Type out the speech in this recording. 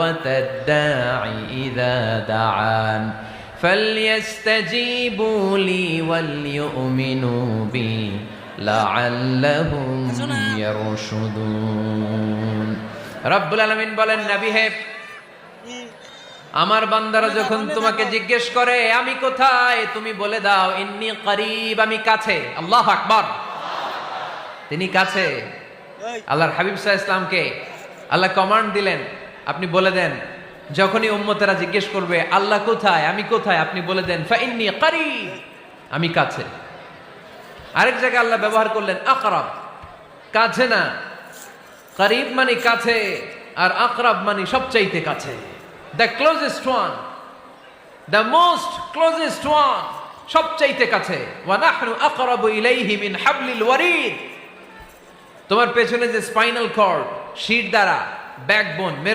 دعوة الداع إذا دعان فليستجيبوا لي وليؤمنوا بي لعلهم يرشدون রব্বুল আলামিন বলেন নবী হে আমার বান্দারা যখন তোমাকে জিজ্ঞেস করে আমি কোথায় তুমি বলে দাও ইন্নি করিব আমি কাছে আল্লাহ আকবার তিনি কাছে আল্লাহর হাবিব সাহা ইসলামকে আল্লাহ কমান্ড দিলেন আপনি বলে দেন, যখনই উম্মতেরা জিজ্ঞেস করবে, আল্লাহ কোথায়? আমি কোথায়? আপনি বলে দেন, ফাইন্নি করিব। আমি কাছে। আরেক জায়গায় আল্লাহ ব্যবহার করলেন, আকরাব। কাছে না। করিব মানে কাছে, আর আকরাব মানে সবচাইতে কাছে। The closest one the most closest one সবচাইতে কাছে। তোমার পেছনে যে স্পাইনাল কর্ড, শির দ্বারা, ব্যাকবোন